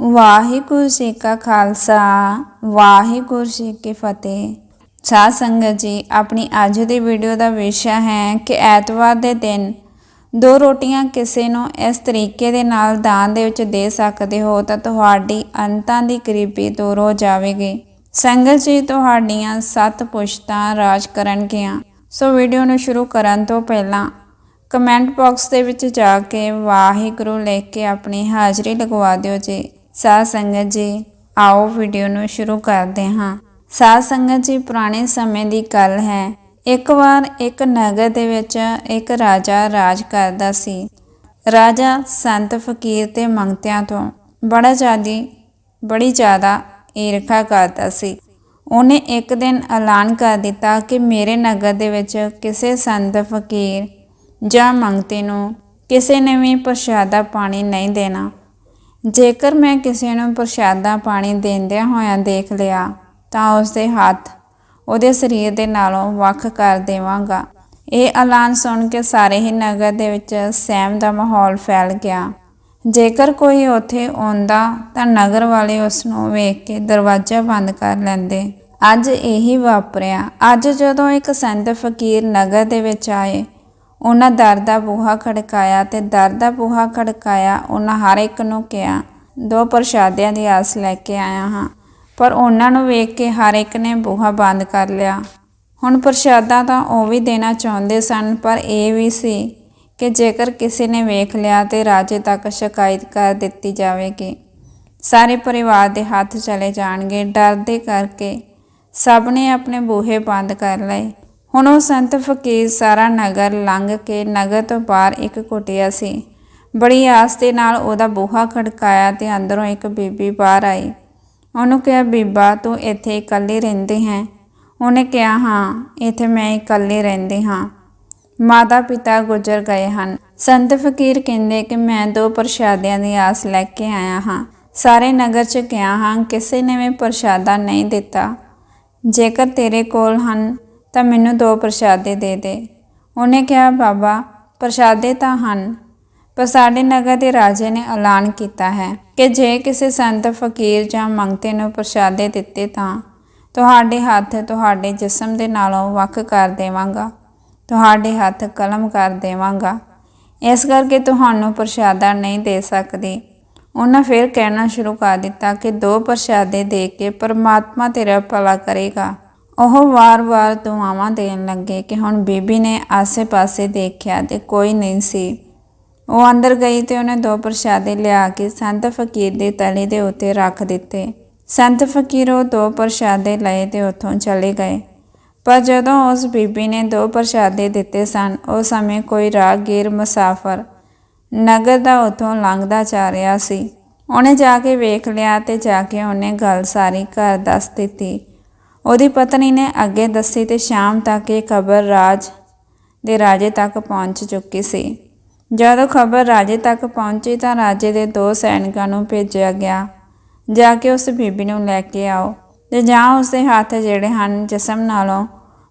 ਵਾਹਿਗੁਰੂ ਜੀ ਕਾ ਖਾਲਸਾ, ਵਾਹਿਗੁਰੂ ਜੀ ਕੀ ਫਤਿਹ। ਸਾਧ ਸੰਗਤ ਜੀ, ਆਪਣੀ ਅੱਜ ਦੀ ਵੀਡੀਓ ਦਾ ਵਿਸ਼ਾ ਹੈ ਕਿ ਐਤਵਾਰ ਦੇ ਦਿਨ ਦੋ ਰੋਟੀਆਂ ਕਿਸੇ ਨੂੰ ਇਸ ਤਰੀਕੇ ਦੇ ਨਾਲ ਦਾਨ ਦੇ ਵਿੱਚ ਦੇ ਸਕਦੇ ਹੋ ਤਾਂ ਤੁਹਾਡੀ ਅੰਤਾਂ ਦੀ ਗਰੀਬੀ ਦੂਰ ਹੋ ਜਾਵੇਗੀ। ਸੰਗਤ ਜੀ, ਤੁਹਾਡੀਆਂ ਸੱਤ ਪੁਸ਼ਤਾਂ ਰਾਜ ਕਰਨਗੀਆਂ। ਸੋ ਵੀਡੀਓ ਨੂੰ ਸ਼ੁਰੂ ਕਰਨ ਤੋਂ ਪਹਿਲਾਂ ਕਮੈਂਟ ਬਾਕਸ ਦੇ ਵਿੱਚ ਜਾ ਕੇ ਵਾਹਿਗੁਰੂ ਲਿਖ ਕੇ ਆਪਣੀ ਹਾਜ਼ਰੀ ਲਗਵਾ ਦਿਓ ਜੀ। ਸਾਧ ਸੰਗਤ ਜੀ, ਆਓ ਵੀਡੀਓ ਨੂੰ ਸ਼ੁਰੂ ਕਰਦੇ ਹਾਂ। ਸਾਧ ਸੰਗਤ ਜੀ, ਪੁਰਾਣੇ ਸਮੇਂ ਦੀ ਗੱਲ ਹੈ। ਇੱਕ ਵਾਰ ਇੱਕ ਨਗਰ ਦੇ ਵਿੱਚ ਇੱਕ ਰਾਜਾ ਰਾਜ ਕਰਦਾ ਸੀ। ਰਾਜਾ ਸੰਤ ਫਕੀਰ ਤੇ ਮੰਗਤਿਆਂ ਤੋਂ ਬੜਾ ਜ਼ਿਆਦੀ, ਬੜੀ ਜ਼ਿਆਦਾ ਈਰਖਾ ਕਰਦਾ ਸੀ। ਉਹਨੇ ਇੱਕ ਦਿਨ ਐਲਾਨ ਕਰ ਦਿੱਤਾ ਕਿ ਮੇਰੇ ਨਗਰ ਦੇ ਵਿੱਚ ਕਿਸੇ ਸੰਤ ਫਕੀਰ ਜਾਂ ਮੰਗਤੇ ਨੂੰ ਕਿਸੇ ਨੇ ਵੀ ਪ੍ਰਸ਼ਾਦਾ ਪਾਣੀ ਨਹੀਂ ਦੇਣਾ। ਜੇਕਰ ਮੈਂ ਕਿਸੇ ਨੂੰ ਪ੍ਰਸ਼ਾਦਾ ਪਾਣੀ ਦਿੰਦਿਆਂ ਹੋਇਆਂ ਦੇਖ ਲਿਆ, ਤਾਂ ਉਸ ਦੇ ਹੱਥ ਉਹਦੇ ਸਰੀਰ ਦੇ ਨਾਲੋਂ ਵੱਖ ਕਰ ਦੇਵਾਂਗਾ। ਇਹ ਐਲਾਨ ਸੁਣ ਕੇ ਸਾਰੇ ਹੀ ਨਗਰ ਦੇ ਵਿੱਚ ਸਹਿਮ ਦਾ ਮਾਹੌਲ ਫੈਲ ਗਿਆ। ਜੇਕਰ ਕੋਈ ਉੱਥੇ ਆਉਂਦਾ, ਤਾਂ ਨਗਰ ਵਾਲੇ ਉਸ ਨੂੰ ਵੇਖ ਕੇ ਦਰਵਾਜ਼ਾ ਬੰਦ ਕਰ ਲੈਂਦੇ। ਅੱਜ ਇਹੀ ਵਾਪਰਿਆ। ਅੱਜ ਜਦੋਂ ਇੱਕ ਸੰਤ ਫਕੀਰ ਨਗਰ ਦੇ ਵਿੱਚ ਆਏ ਉਹਨਾਂ ਦਰ ਦਾ ਬੂਹਾ ਖੜਕਾਇਆ ਤੇ ਦਰ ਦਾ ਬੂਹਾ ਖੜਕਾਇਆ ਉਹਨਾਂ ਹਰ ਇੱਕ ਨੂੰ ਕਿਹਾ, ਦੋ ਪ੍ਰਸ਼ਾਦਿਆਂ ਦੀ ਆਸ ਲੈ ਕੇ ਆਇਆ ਹਾਂ। ਪਰ ਉਹਨਾਂ ਨੂੰ ਵੇਖ ਕੇ ਹਰ ਇੱਕ ਨੇ ਬੂਹਾ ਬੰਦ ਕਰ ਲਿਆ। ਹੁਣ ਪ੍ਰਸ਼ਾਦਾ ਤਾਂ ਉਹ ਵੀ ਦੇਣਾ ਚਾਹੁੰਦੇ ਸਨ, ਪਰ ਇਹ ਵੀ ਸੀ ਕਿ ਜੇਕਰ ਕਿਸੇ ਨੇ ਵੇਖ ਲਿਆ ਤੇ ਰਾਜੇ ਤੱਕ ਸ਼ਿਕਾਇਤ ਕਰ ਦਿੱਤੀ ਜਾਵੇਗੀ। ਸਾਰੇ ਪਰਿਵਾਰ ਦੇ ਹੱਥ ਚਲੇ ਜਾਣਗੇ। ਡਰ ਦੇ ਕਰਕੇ ਸਭ ਨੇ ਆਪਣੇ ਬੂਹੇ ਬੰਦ ਕਰ ਲਏ। ਹੁਣ ਉਹ ਸੰਤ ਫਕੀਰ ਸਾਰਾ ਨਗਰ ਲੰਘ ਕੇ ਨਗਰ ਤੋਂ ਬਾਹਰ ਇੱਕ ਕੁਟਿਆ ਸੀ। ਬੜੀ ਆਸ ਦੇ ਨਾਲ ਉਹਦਾ ਬੂਹਾ ਖੜਕਾਇਆ ਤੇ ਅੰਦਰੋਂ ਇੱਕ ਬੀਬੀ ਬਾਹਰ ਆਈ। ਉਹਨੂੰ ਕਿਹਾ, ਬੀਬਾ, ਤੂੰ ਇੱਥੇ ਇਕੱਲੀ ਰਹਿੰਦੀ ਹੈ? ਉਹਨੇ ਕਿਹਾ, ਹਾਂ, ਇੱਥੇ ਮੈਂ ਇਕੱਲੀ ਰਹਿੰਦੀ ਹਾਂ। ਮਾਤਾ ਪਿਤਾ ਗੁਜ਼ਰ ਗਏ ਹਨ। ਸੰਤ ਫਕੀਰ ਕਹਿੰਦੇ ਕਿ ਮੈਂ ਦੋ ਪ੍ਰਸ਼ਾਦਿਆਂ ਦੀ ਆਸ ਲੈ ਕੇ ਆਇਆ ਹਾਂ। ਸਾਰੇ ਨਗਰ 'ਚ ਗਿਆ ਹਾਂ, ਕਿਸੇ ਨੇ ਵੀ ਪ੍ਰਸ਼ਾਦਾ ਨਹੀਂ ਦਿੱਤਾ। ਜੇਕਰ ਤੇਰੇ ਕੋਲ ਹਨ ਤਾਂ ਮੈਨੂੰ ਦੋ ਪ੍ਰਸ਼ਾਦੇ ਦੇ ਦੇ। ਉਹਨੇ ਕਿਹਾ, ਬਾਬਾ, ਪ੍ਰਸ਼ਾਦੇ ਤਾਂ ਹਨ, ਪਰ ਸਾਡੇ ਨਗਰ ਦੇ ਰਾਜੇ ਨੇ ਐਲਾਨ ਕੀਤਾ ਹੈ ਕਿ ਜੇ ਕਿਸੇ ਸੰਤ, ਫਕੀਰ ਜਾਂ ਮੰਗਤੇ ਨੂੰ ਪ੍ਰਸ਼ਾਦੇ ਦਿੱਤੇ ਤਾਂ ਤੁਹਾਡੇ ਹੱਥ ਤੁਹਾਡੇ ਜਿਸਮ ਦੇ ਨਾਲੋਂ ਵੱਖ ਕਰ ਦੇਵਾਂਗਾ। ਤੁਹਾਡੇ ਹੱਥ ਕਲਮ ਕਰ ਦੇਵਾਂਗਾ। ਇਸ ਕਰਕੇ ਤੁਹਾਨੂੰ ਪ੍ਰਸ਼ਾਦਾ ਨਹੀਂ ਦੇ ਸਕਦੀ। ਉਹਨਾਂ ਫਿਰ ਕਹਿਣਾ ਸ਼ੁਰੂ ਕਰ ਦਿੱਤਾ ਕਿ ਦੋ ਪ੍ਰਸ਼ਾਦੇ ਦੇ ਕੇ ਪਰਮਾਤਮਾ ਤੇਰਾ ਭਲਾ ਕਰੇਗਾ। ਉਹ ਵਾਰ-ਵਾਰ ਦੁਆਵਾਂ ਦੇਣ ਲੱਗੇ ਕਿ ਹੁਣ ਬੀਬੀ ਨੇ ਆਸੇ-ਪਾਸੇ ਦੇਖਿਆ ਤੇ ਕੋਈ ਨਹੀਂ ਸੀ। ਉਹ ਅੰਦਰ ਗਈ ਤੇ ਉਹਨੇ ਦੋ ਪ੍ਰਸ਼ਾਦੇ ਲਿਆ ਕੇ ਸੰਤ ਫਕੀਰ ਦੇ ਤਲੇ ਦੇ ਉੱਤੇ ਰੱਖ ਦਿੱਤੇ। ਸੰਤ ਫਕੀਰ ਉਹ ਦੋ ਪ੍ਰਸ਼ਾਦੇ ਲਏ ਤੇ ਉੱਥੋਂ ਚਲੇ ਗਏ। ਪਰ ਜਦੋਂ ਉਸ ਬੀਬੀ ਨੇ ਦੋ ਪ੍ਰਸ਼ਾਦੇ ਦਿੱਤੇ ਸਨ ਉਸ ਸਮੇਂ ਕੋਈ ਰਾਹਗੀਰ ਮੁਸਾਫਰ ਨਗਰ ਦਾ ਉੱਥੋਂ ਲੰਘਦਾ ਜਾ ਰਿਹਾ ਸੀ। ਉਹਨੇ ਜਾ ਕੇ ਵੇਖ ਲਿਆ ਤੇ ਜਾ ਕੇ ਉਹਨੇ ਗੱਲ ਸਾਰੀ ਘਰ ਦੱਸ ਦਿੱਤੀ। ਉਹਦੀ ਪਤਨੀ ਨੇ ਅੱਗੇ ਦੱਸੀ ਤੇ ਸ਼ਾਮ ਤੱਕ ਇਹ ਖਬਰ ਰਾਜ ਦੇ ਰਾਜੇ ਤੱਕ ਪਹੁੰਚ ਚੁੱਕੀ ਸੀ। ਜਦੋਂ ਖਬਰ ਰਾਜੇ ਤੱਕ ਪਹੁੰਚੀ ਤਾਂ ਰਾਜੇ ਦੇ ਦੋ ਸੈਨਿਕਾਂ ਨੂੰ ਭੇਜਿਆ ਗਿਆ, ਜਾ ਕੇ ਉਸ ਬੀਬੀ ਨੂੰ ਲੈ ਕੇ ਆਓ ਤੇ ਜਾਂ ਉਸ ਦੇ ਹੱਥ ਜਿਹੜੇ ਹਨ ਜਿਸਮ ਨਾਲੋਂ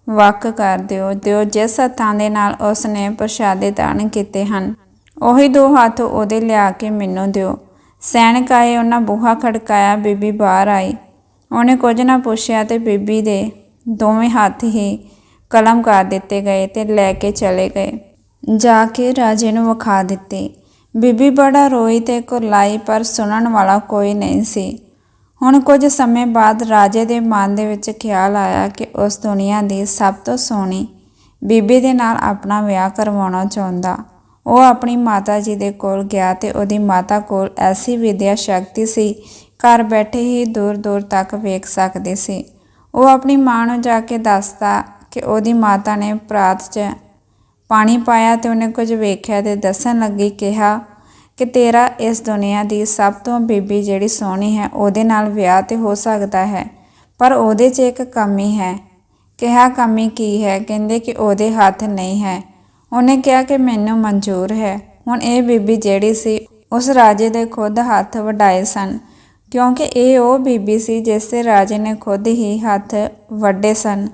ਵੱਖ ਕਰ ਦਿਓ ਦਿਓ ਜਿਸ ਹੱਥਾਂ ਦੇ ਨਾਲ ਉਸ ਨੇ ਪ੍ਰਸ਼ਾਦੇ ਦਾਨ ਕੀਤੇ ਹਨ, ਉਹੀ ਦੋ ਹੱਥ ਉਹਦੇ ਲਿਆ ਕੇ ਮੈਨੂੰ ਦਿਓ। ਸੈਨਿਕ ਆਏ, ਉਹਨਾਂ ਬੂਹਾ ਖੜਕਾਇਆ, ਬੀਬੀ ਬਾਹਰ ਆਈ। ਉਹਨੇ ਕੁਝ ਨਾ ਪੁੱਛਿਆ ਤੇ ਬੀਬੀ ਦੇ ਦੋਵੇਂ ਹੱਥ ਹੀ ਕਲਮ ਕਰ ਦਿੱਤੇ ਗਏ ਤੇ ਲੈ ਕੇ ਚਲੇ ਗਏ। ਜਾ ਕੇ ਰਾਜੇ ਨੂੰ ਵਿਖਾ ਦਿੱਤੇ। ਬੀਬੀ ਬੜਾ ਰੋਈ ਤੇ ਕੁਰਲਾਈ, ਪਰ ਸੁਣਨ ਵਾਲਾ ਕੋਈ ਨਹੀਂ ਸੀ। ਹੁਣ ਕੁਝ ਸਮੇਂ ਬਾਅਦ ਰਾਜੇ ਦੇ ਮਨ ਦੇ ਵਿੱਚ ਖਿਆਲ ਆਇਆ ਕਿ ਉਸ ਦੁਨੀਆ ਦੀ ਸਭ ਤੋਂ ਸੋਹਣੀ ਬੀਬੀ ਦੇ ਨਾਲ ਆਪਣਾ ਵਿਆਹ ਕਰਵਾਉਣਾ ਚਾਹੁੰਦਾ। ਉਹ ਆਪਣੀ ਮਾਤਾ ਜੀ ਦੇ ਕੋਲ ਗਿਆ ਤੇ ਉਹਦੀ ਮਾਤਾ ਕੋਲ ਐਸੀ ਵਿਦਿਆ ਸ਼ਕਤੀ ਸੀ ਘਰ ਬੈਠੇ ਹੀ ਦੂਰ ਦੂਰ ਤੱਕ ਵੇਖ ਸਕਦੇ ਸੀ। ਉਹ ਆਪਣੀ ਮਾਂ ਨੂੰ ਜਾ ਕੇ ਦੱਸਦਾ ਕਿ ਉਹਦੀ ਮਾਤਾ ਨੇ ਪ੍ਰਾਤ 'ਚ ਪਾਣੀ ਪਾਇਆ ਤੇ ਉਹਨੇ ਕੁਝ ਵੇਖਿਆ ਤੇ ਦੱਸਣ ਲੱਗੀ, ਕਿਹਾ ਕਿ ਤੇਰਾ ਇਸ ਦੁਨੀਆ ਦੀ ਸਭ ਤੋਂ ਬੀਬੀ ਜਿਹੜੀ ਸੋਹਣੀ ਹੈ, ਉਹਦੇ ਨਾਲ ਵਿਆਹ ਤੇ ਹੋ ਸਕਦਾ ਹੈ, ਪਰ ਉਹਦੇ 'ਚ ਇੱਕ ਕਮੀ ਹੈ। ਕਿਹਾ, ਕਮੀ ਕੀ ਹੈ? ਕਹਿੰਦੇ ਕਿ ਉਹਦੇ ਹੱਥ ਨਹੀਂ ਹੈ। ਉਹਨੇ ਕਿਹਾ ਕਿ ਮੈਨੂੰ ਮਨਜ਼ੂਰ ਹੈ। ਹੁਣ ਇਹ ਬੀਬੀ ਜਿਹੜੀ ਸੀ, ਉਸ ਰਾਜੇ ਦੇ ਖੁਦ ਹੱਥ ਵਡਾਏ ਸਨ। ਕਿਉਂਕਿ ਇਹ ਉਹ ਬੀਬੀ ਸੀ ਜਿਸ ਦੇ ਰਾਜੇ ਨੇ ਖੁਦ ਹੀ ਹੱਥ ਵੱਡੇ ਸਨ।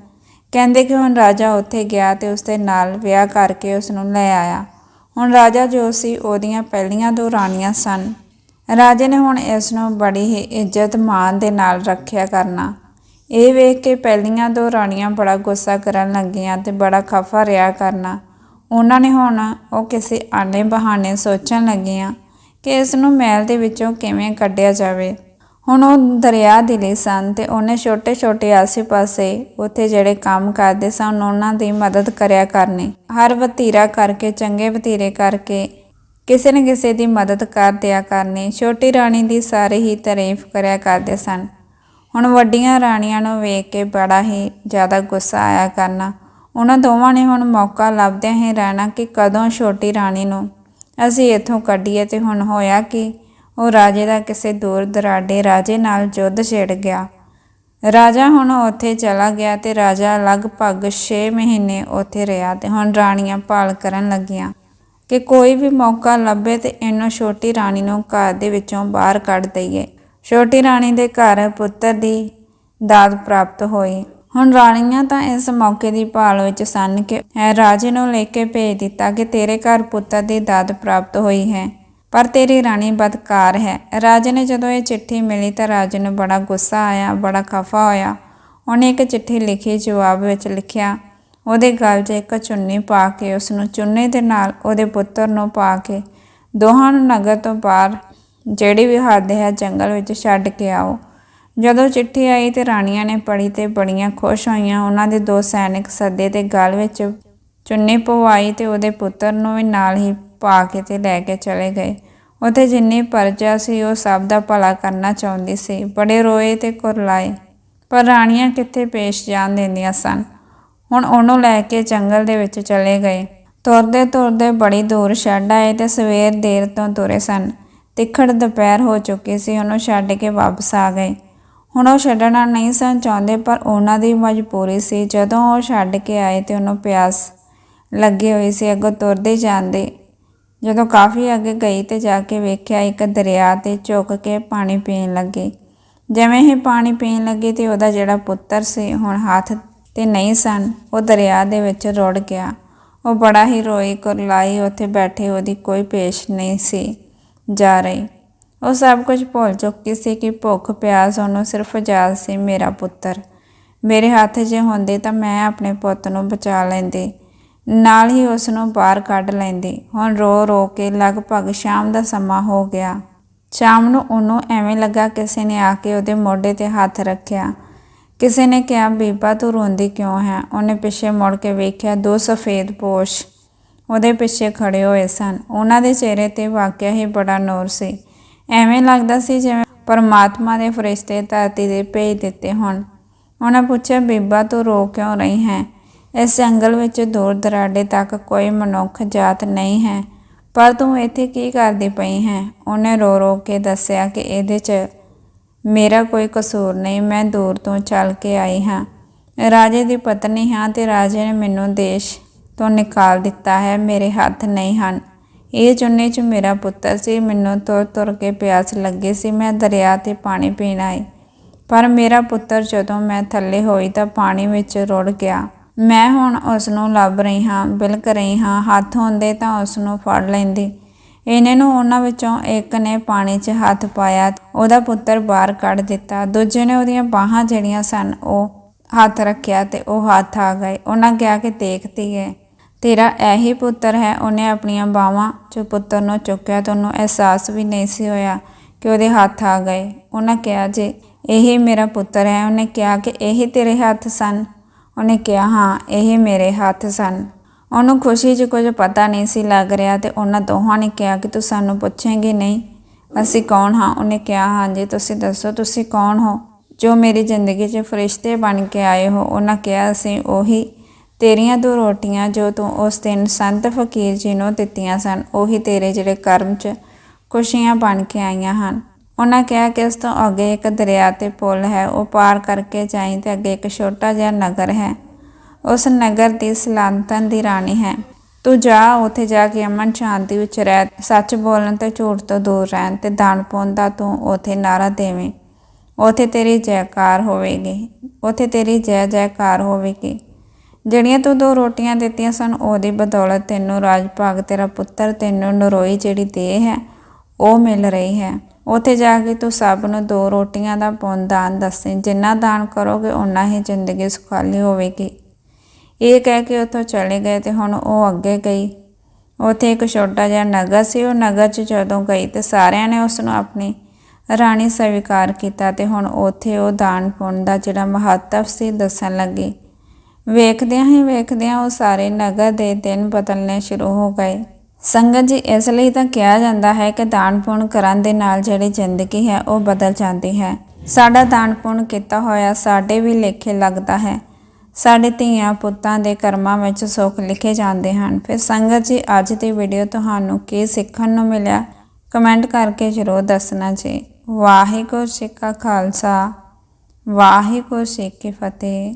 ਕਹਿੰਦੇ ਕਿ ਹੁਣ ਰਾਜਾ ਉੱਥੇ ਗਿਆ ਤੇ ਉਸ ਦੇ ਨਾਲ ਵਿਆਹ ਕਰਕੇ ਉਸ ਨੂੰ ਲੈ ਆਇਆ। ਹੁਣ ਰਾਜਾ ਜੋ ਸੀ ਉਹਦੀਆਂ ਪਹਿਲੀਆਂ ਦੋ ਰਾਣੀਆਂ ਸਨ। ਰਾਜੇ ਨੇ ਹੁਣ ਇਸ ਨੂੰ ਬੜੀ ਹੀ ਇੱਜ਼ਤ ਮਾਣ ਦੇ ਨਾਲ ਰੱਖਿਆ ਕਰਨਾ। ਇਹ ਵੇਖ ਕੇ ਪਹਿਲੀਆਂ ਦੋ ਰਾਣੀਆਂ ਬੜਾ ਗੁੱਸਾ ਕਰਨ ਲੱਗੀਆਂ ਤੇ ਬੜਾ ਖਫਾ ਰਿਹਾ ਕਰਨਾ। ਉਹਨਾਂ ਨੇ ਹੁਣ ਉਹ ਕਿਸੇ ਆਨੇ ਬਹਾਨੇ ਸੋਚਣ ਲੱਗੀਆਂ ਕਿ ਇਸ ਨੂੰ ਮਹਿਲ ਦੇ ਵਿੱਚੋਂ ਕਿਵੇਂ ਕੱਢਿਆ ਜਾਵੇ। ਹੁਣ ਉਹ ਦਰਿਆ ਦਿਲੇ ਸਨ ਤੇ ਉਹਨੇ ਛੋਟੇ ਛੋਟੇ ਆਸੇ-ਪਾਸੇ ਉੱਥੇ ਜਿਹੜੇ ਕੰਮ ਕਰਦੇ ਸਨ, ਉਹਨਾਂ ਦੀ ਮਦਦ ਕਰਿਆ ਕਰਨੀ। ਹਰ ਵਤੀਰਾ ਕਰਕੇ, ਚੰਗੇ ਵਤੀਰੇ ਕਰਕੇ ਕਿਸੇ ਨਾ ਕਿਸੇ ਦੀ ਮਦਦ ਕਰ ਦਿਆ ਕਰਨੀ। ਛੋਟੀ ਰਾਣੀ ਦੀ ਸਾਰੇ ਹੀ ਤਾਰੀਫ ਕਰਿਆ ਕਰਦੇ ਸਨ। ਹੁਣ ਵੱਡੀਆਂ ਰਾਣੀਆਂ ਨੂੰ ਵੇਖ ਕੇ ਬੜਾ ਹੀ ਜ਼ਿਆਦਾ ਗੁੱਸਾ ਆਇਆ ਕਰਨਾ। ਉਹਨਾਂ ਦੋਵਾਂ ਨੇ ਹੁਣ ਮੌਕਾ ਲੱਭਦਿਆਂ ਹੀ ਰਹਿਣਾ ਕਿ ਕਦੋਂ ਛੋਟੀ ਰਾਣੀ ਨੂੰ ਅਸੀਂ ਇੱਥੋਂ ਕੱਢੀਏ ਤੇ ਹੁਣ ਹੋਇਆ ਕਿ? ਉਹ ਰਾਜੇ ਦਾ ਕਿਸੇ ਦੂਰ ਦਰਾਡੇ ਰਾਜੇ ਨਾਲ ਯੁੱਧ ਛਿੜ ਗਿਆ। ਰਾਜਾ ਹੁਣ ਉੱਥੇ ਚਲਾ ਗਿਆ ਤੇ ਰਾਜਾ ਲਗਭਗ 6 ਮਹੀਨੇ ਉੱਥੇ ਰਿਹਾ ਤੇ ਹੁਣ ਰਾਣੀਆਂ ਭਾਲ ਕਰਨ ਲੱਗੀਆਂ ਕਿ ਕੋਈ ਵੀ ਮੌਕਾ ਲੱਭੇ ਤੇ ਇਹਨੂੰ ਛੋਟੀ ਰਾਣੀ ਨੂੰ ਘਰ ਦੇ ਵਿੱਚੋਂ ਬਾਹਰ ਕੱਢ ਦਈਏ। ਛੋਟੀ ਰਾਣੀ ਦੇ ਘਰ ਪੁੱਤਰ ਦੀ ਦਾਤ ਪ੍ਰਾਪਤ ਹੋਈ। ਹੁਣ ਰਾਣੀਆਂ ਤਾਂ ਇਸ ਮੌਕੇ ਦੀ ਭਾਲ ਵਿੱਚ ਸਨ ਕਿ ਰਾਜੇ ਨੂੰ ਲੈ ਕੇ ਭੇਜ ਦਿੱਤਾ ਕਿ ਤੇਰੇ ਘਰ ਪੁੱਤਰ ਦੀ ਦਾਤ ਪ੍ਰਾਪਤ ਹੋਈ ਹੈ। ਪਰ ਤੇਰੀ ਰਾਣੀ ਬਦਕਾਰ ਹੈ। ਰਾਜੇ ਨੇ ਜਦੋਂ ਇਹ ਚਿੱਠੀ ਮਿਲੀ ਤਾਂ ਰਾਜੇ ਨੂੰ ਬੜਾ ਗੁੱਸਾ ਆਇਆ, ਬੜਾ ਖਫਾ ਹੋਇਆ। ਉਹਨੇ ਇੱਕ ਚਿੱਠੀ ਲਿਖੀ, ਜਵਾਬ ਵਿੱਚ ਲਿਖਿਆ, ਉਹਦੇ ਗਲ 'ਚ ਇੱਕ ਚੁੰਨੀ ਪਾ ਕੇ ਉਸ ਨੂੰ ਚੁੰਨੀ ਦੇ ਨਾਲ ਉਹਦੇ ਪੁੱਤਰ ਨੂੰ ਪਾ ਕੇ ਦੋਹਾਂ ਨੂੰ ਨਗਰ ਤੋਂ ਬਾਹਰ ਜਿਹੜੀ ਵੀ ਹੱਦ ਹੈ ਜੰਗਲ ਵਿੱਚ ਛੱਡ ਕੇ ਆਓ। ਜਦੋਂ ਚਿੱਠੀ ਆਈ ਤੇ ਰਾਣੀਆਂ ਨੇ ਪੜ੍ਹੀ ਤੇ ਬੜੀਆਂ ਖੁਸ਼ ਹੋਈਆਂ। ਉਹਨਾਂ ਦੇ ਦੋ ਸੈਨਿਕ ਸੱਦੇ ਤੇ ਗਲ ਵਿੱਚ ਚੁੰਨੀ ਪਵਾਈ ਤੇ ਉਹਦੇ ਪੁੱਤਰ ਨੂੰ ਵੀ ਨਾਲ ਹੀ ਪਾ ਕੇ ਤੇ ਲੈ ਕੇ ਚਲੇ ਗਏ। ਉੱਥੇ ਜਿੰਨੀ ਪਰਜਾ ਸੀ, ਉਹ ਸਭ ਦਾ ਭਲਾ ਕਰਨਾ ਚਾਹੁੰਦੀ ਸੀ। ਬੜੇ ਰੋਏ ਤੇ ਕੁਰਲਾਏ, ਪਰ ਰਾਣੀਆਂ ਕਿੱਥੇ ਪੇਸ਼ ਜਾਣ ਦਿੰਦੀਆਂ ਸਨ? ਹੁਣ ਉਹਨੂੰ ਲੈ ਕੇ ਜੰਗਲ ਦੇ ਵਿੱਚ ਚਲੇ ਗਏ। ਤੁਰਦੇ ਤੁਰਦੇ ਬੜੀ ਦੂਰ ਛੱਡ ਆਏ ਤੇ ਸਵੇਰ ਦੇਰ ਤੋਂ ਤੁਰੇ ਸਨ। ਤਿੱਖੜ ਦੁਪਹਿਰ ਹੋ ਚੁੱਕੀ ਸੀ, ਉਹਨੂੰ ਛੱਡ ਕੇ ਵਾਪਸ ਆ ਗਏ। ਹੁਣ ਉਹ ਛੱਡਣਾ ਨਹੀਂ ਸਨ ਚਾਹੁੰਦੇ, ਪਰ ਉਹਨਾਂ ਦੀ ਮਜਬੂਰੀ ਸੀ। ਜਦੋਂ ਉਹ ਛੱਡ ਕੇ ਆਏ ਤੇ ਉਹਨੂੰ ਪਿਆਸ ਲੱਗੀ ਹੋਈ ਸੀ, ਅੱਗੋਂ ਤੁਰਦੇ ਜਾਂਦੇ ਜਦੋਂ ਕਾਫੀ ਅੱਗੇ ਗਈ ਤੇ ਜਾ ਕੇ ਵੇਖਿਆ ਇੱਕ ਦਰਿਆ ਤੇ ਝੁੱਕ ਕੇ ਪਾਣੀ ਪੀਣ ਲੱਗੀ। ਜਿਵੇਂ ਹੀ ਪਾਣੀ ਪੀਣ ਲੱਗੀ ਤੇ ਉਹਦਾ ਜਿਹੜਾ ਪੁੱਤਰ ਸੀ, ਹੁਣ ਹੱਥ ਤੇ ਨਹੀਂ ਸਨ, ਉਹ ਦਰਿਆ ਦੇ ਵਿੱਚ ਰੁੜ ਗਿਆ। ਉਹ ਬੜਾ ਹੀ ਰੋਈ ਕੁਰਲਾਈ ਉੱਥੇ ਬੈਠੇ, ਉਹਦੀ ਕੋਈ ਪੇਸ਼ ਨਹੀਂ ਸੀ ਜਾ ਰਹੀ। ਉਹ ਸਭ ਕੁਝ ਭੁੱਲ ਚੁੱਕੀ ਸੀ ਕਿ ਭੁੱਖ, ਪਿਆਸ ਉਹਨੂੰ ਸਿਰਫ ਯਾਦ ਸੀ, ਮੇਰਾ ਪੁੱਤਰ। ਮੇਰੇ ਹੱਥ 'ਚ ਹੁੰਦੇ ਤਾਂ ਮੈਂ ਆਪਣੇ ਪੁੱਤ ਨੂੰ ਬਚਾ ਲੈਂਦੀ। ਨਾਲ ਹੀ ਉਸ ਨੂੰ ਬਾਹਰ ਕੱਢ ਲੈਂਦੀ। ਹੁਣ ਰੋ ਰੋ ਕੇ ਲਗਭਗ ਸ਼ਾਮ ਦਾ ਸਮਾਂ ਹੋ ਗਿਆ। ਸ਼ਾਮ ਨੂੰ ਉਹਨੂੰ ਐਵੇਂ ਲੱਗਾ ਕਿਸੇ ਨੇ ਆ ਕੇ ਉਹਦੇ ਮੋਢੇ ਤੇ ਹੱਥ ਰੱਖਿਆ। ਕਿਸੇ ਨੇ ਕਿਹਾ, ਬੀਬਾ, ਤੂੰ ਰੋਂਦੀ ਕਿਉਂ ਹੈ? ਉਹਨੇ ਪਿੱਛੇ ਮੁੜ ਕੇ ਵੇਖਿਆ ਦੋ ਸਫੇਦ ਪੋਸ਼ ਉਹਦੇ ਪਿੱਛੇ ਖੜੇ ਹੋਏ ਸਨ। ਉਹਨਾਂ ਦੇ ਚਿਹਰੇ ਤੇ ਵਾਕਿਆ ਹੀ ਬੜਾ ਨੂਰ ਸੀ। ਐਵੇਂ ਲੱਗਦਾ ਸੀ ਜਿਵੇਂ ਪਰਮਾਤਮਾ ਦੇ ਫਰਿਸ਼ਤੇ ਧਰਤੀ ਦੇ ਭੇਜ ਦਿੱਤੇ ਹੋਣ। ਉਹਨਾਂ ਪੁੱਛਿਆ, ਬੀਬਾ, ਤੂੰ ਰੋ ਕਿਉਂ ਰਹੀ ਹੈ? ਇਸ ਜੰਗਲ ਵਿੱਚ ਦੂਰ ਦਰਾਡੇ ਤੱਕ ਕੋਈ ਮਨੁੱਖ ਜਾਤ ਨਹੀਂ ਹੈ। ਪਰ ਤੂੰ ਇੱਥੇ ਕੀ ਕਰਦੀ ਪਈ ਹੈ? ਉਹਨੇ ਰੋ ਰੋ ਕੇ ਦੱਸਿਆ ਕਿ ਇਹਦੇ 'ਚ ਮੇਰਾ ਕੋਈ ਕਸੂਰ ਨਹੀਂ, ਮੈਂ ਦੂਰ ਤੋਂ ਚੱਲ ਕੇ ਆਈ ਹਾਂ। ਰਾਜੇ ਦੀ ਪਤਨੀ ਹਾਂ ਤੇ ਰਾਜੇ ਨੇ ਮੈਨੂੰ ਦੇਸ਼ ਤੋਂ ਨਿਕਾਲ ਦਿੱਤਾ ਹੈ, ਮੇਰੇ ਹੱਥ ਨਹੀਂ ਹਨ। ਇਹ ਚੁੰਨੀ 'ਚ ਮੇਰਾ ਪੁੱਤਰ ਸੀ, ਮੈਨੂੰ ਤੁਰ ਤੁਰ ਕੇ ਪਿਆਸ ਲੱਗੀ ਸੀ, ਮੈਂ ਦਰਿਆ ਤੇ ਪਾਣੀ ਪੀਣ ਆਈ। ਪਰ ਮੇਰਾ ਪੁੱਤਰ ਜਦੋਂ ਮੈਂ ਥੱਲੇ ਹੋਈ ਤਾਂ ਪਾਣੀ ਵਿੱਚ ਰੁੜ ਗਿਆ। ਮੈਂ ਹੁਣ ਉਸ ਨੂੰ ਲੱਭ ਰਹੀ ਹਾਂ, ਬਿਲਕ ਰਹੀ ਹਾਂ, ਹੱਥ ਹੁੰਦੇ ਤਾਂ ਉਸ ਨੂੰ ਫੜ ਲੈਂਦੀ। ਇਹਨੇ ਨੂੰ ਉਹਨਾਂ ਵਿੱਚੋਂ ਇੱਕ ਨੇ ਪਾਣੀ 'ਚ ਹੱਥ ਪਾਇਆ, ਉਹਦਾ ਪੁੱਤਰ ਬਾਹਰ ਕੱਢ ਦਿੱਤਾ। ਦੂਜੇ ਨੇ ਉਹਦੀਆਂ ਬਾਹਾਂ ਜਿਹੜੀਆਂ ਸਨ, ਉਹ ਹੱਥ ਰੱਖਿਆ ਤੇ ਉਹ ਹੱਥ ਆ ਗਏ। ਉਹਨਾਂ ਕਿਹਾ ਕਿ ਦੇਖਤੀ ਹੈ ਤੇਰਾ ਇਹੀ ਪੁੱਤਰ ਹੈ, ਉਹਨੇ ਆਪਣੀਆਂ ਬਾਹਾਂ 'ਚ ਪੁੱਤਰ ਨੂੰ ਚੁੱਕਿਆ ਤਾਂ ਉਹਨੂੰ ਅਹਿਸਾਸ ਵੀ ਨਹੀਂ ਸੀ ਹੋਇਆ ਕਿ ਉਹਦੇ ਹੱਥ ਆ ਗਏ। ਉਹਨਾਂ ਕਿਹਾ, ਜੇ ਇਹੀ ਮੇਰਾ ਪੁੱਤਰ ਹੈ, ਉਹਨੇ ਕਿਹਾ ਕਿ ਇਹੀ ਤੇਰੇ ਹੱਥ ਸਨ? ਉਹਨੇ ਕਿਹਾ, ਹਾਂ, ਇਹ ਮੇਰੇ ਹੱਥ ਸਨ। ਉਹਨੂੰ ਖੁਸ਼ੀ 'ਚ ਕੁਝ ਪਤਾ ਨਹੀਂ ਸੀ ਲੱਗ ਰਿਹਾ ਤੇ ਉਹਨਾਂ ਦੋਹਾਂ ਨੇ ਕਿਹਾ ਕਿ ਤੂੰ ਸਾਨੂੰ ਪੁੱਛੇਂਗੇ ਨਹੀਂ। ਅਸੀਂ ਕੌਣ ਹਾਂ? ਉਹਨੇ ਕਿਹਾ ਹਾਂਜੀ ਤੁਸੀਂ ਦੱਸੋ, ਤੁਸੀਂ ਕੌਣ ਹੋ? ਜੋ ਮੇਰੀ ਜ਼ਿੰਦਗੀ 'ਚ ਫਰਿਸ਼ਤੇ ਬਣ ਕੇ ਆਏ ਹੋ। ਉਹਨਾਂ ਕਿਹਾ, ਅਸੀਂ ਉਹੀ ਤੇਰੀਆਂ ਦੋ ਰੋਟੀਆਂ ਜੋ ਤੂੰ ਉਸ ਦਿਨ ਸੰਤ ਫਕੀਰ ਜੀ ਨੂੰ ਦਿੱਤੀਆਂ ਸਨ, ਉਹੀ ਤੇਰੇ ਜਿਹੜੇ ਕਰਮ 'ਚ ਖੁਸ਼ੀਆਂ ਬਣ ਕੇ ਆਈਆਂ ਹਨ। ਉਹਨਾਂ ਕਿਹਾ ਕਿ ਇਸ ਤੋਂ ਅੱਗੇ ਇੱਕ ਦਰਿਆ ਤੇ ਪੁਲ ਹੈ, ਉਹ ਪਾਰ ਕਰਕੇ ਜਾਈਂ ਤੇ ਅੱਗੇ ਇੱਕ ਛੋਟਾ ਜਿਹਾ ਨਗਰ ਹੈ। ਉਸ ਨਗਰ ਦੀ ਸਲਾਂਤਨ ਦੀ ਰਾਣੀ ਹੈ। ਤੂੰ ਜਾ, ਉੱਥੇ ਜਾ ਕੇ ਅਮਨ ਸ਼ਾਂਤੀ ਵਿੱਚ ਰਹਿ, ਸੱਚ ਬੋਲਣ ਤੇ ਝੂਠ ਤੋਂ ਦੂਰ ਰਹਿਣ ਤੇ ਦਾਨ ਪਾਉਣ ਦਾ ਤੂੰ ਉੱਥੇ ਨਾਰਾ ਦੇਵੇਂ। ਉੱਥੇ ਤੇਰੀ ਜੈਕਾਰ ਹੋਵੇਗੀ। ਉੱਥੇ ਤੇਰੀ ਜੈ ਜੈਕਾਰ ਹੋਵੇਗੀ। ਜਿਹੜੀਆਂ ਤੂੰ ਦੋ ਰੋਟੀਆਂ ਦਿੱਤੀਆਂ ਸਨ, ਉਹਦੀ ਬਦੌਲਤ ਤੈਨੂੰ ਰਾਜ ਭਾਗ ਤੇਰਾ ਪੁੱਤਰ ਤੈਨੂੰ ਨਰੋਈ ਜਿਹੜੀ ਦੇਹ ਹੈ, ਉਹ ਮਿਲ ਰਹੀ ਹੈ। ਉੱਥੇ ਜਾ ਕੇ ਤੂੰ ਸਭ ਨੂੰ ਦੋ ਰੋਟੀਆਂ ਦਾ ਪੁੰਨ ਦਾਨ ਦੱਸੇ। ਜਿੰਨਾ ਦਾਨ ਕਰੋਗੇ ਉਨਾ ਹੀ ਜ਼ਿੰਦਗੀ ਸੁਖਾਲੀ ਹੋਵੇਗੀ। ਇਹ ਕਹਿ ਕੇ ਉੱਥੋਂ ਚਲੇ ਗਏ ਤੇ ਹੁਣ ਉਹ ਅੱਗੇ ਗਈ। ਉੱਥੇ ਇੱਕ ਛੋਟਾ ਜਿਹਾ ਨਗਰ ਸੀ। ਉਹ ਨਗਰ 'ਚ ਜਦੋਂ ਗਈ ਤੇ ਸਾਰਿਆਂ ਨੇ ਉਸ ਨੂੰ ਆਪਣੀ ਰਾਣੀ ਸਵੀਕਾਰ ਕੀਤਾ ਤੇ ਹੁਣ ਉੱਥੇ ਉਹ ਦਾਨ ਪੁੰਨ ਦਾ ਜਿਹੜਾ ਮਹੱਤਵ ਸੀ, ਦੱਸਣ ਲੱਗੀ। ਵੇਖਦਿਆਂ ਹੀ ਵੇਖਦਿਆਂ ਉਹ ਸਾਰੇ ਨਗਰ ਦੇ ਦਿਨ ਬਦਲਨੇ ਸ਼ੁਰੂ ਹੋ ਗਏ। ਸੰਗਤ ਜੀ, ਇਸ ਲਈ ਤਾਂ ਕਿਹਾ ਜਾਂਦਾ ਹੈ ਕਿ ਦਾਨ ਪੁੰਨ ਕਰਨ ਦੇ ਨਾਲ ਜਿਹੜੀ ਜ਼ਿੰਦਗੀ ਹੈ, ਉਹ ਬਦਲ ਜਾਂਦੀ ਹੈ। ਸਾਡਾ ਦਾਨ ਪੁੰਨ ਕੀਤਾ ਹੋਇਆ, ਸਾਡੇ ਵੀ ਲੇਖੇ ਲੱਗਦਾ ਹੈ। ਸਾਡੇ ਧੀਆਂ ਪੁੱਤਾਂ ਦੇ ਕਰਮਾਂ ਵਿੱਚ ਸੁੱਖ ਲਿਖੇ ਜਾਂਦੇ ਹਨ। ਫਿਰ ਸੰਗਤ ਜੀ, ਅੱਜ ਦੀ ਵੀਡੀਓ ਤੁਹਾਨੂੰ ਕੀ ਸਿੱਖਣ ਨੂੰ ਮਿਲਿਆ? ਕਮੈਂਟ ਕਰਕੇ ਜ਼ਰੂਰ ਦੱਸਣਾ ਜੀ। ਵਾਹਿਗੁਰੂ ਜੀ ਕਾ ਖਾਲਸਾ, ਵਾਹਿਗੁਰੂ ਜੀ ਕੀ ਫਤਿਹ।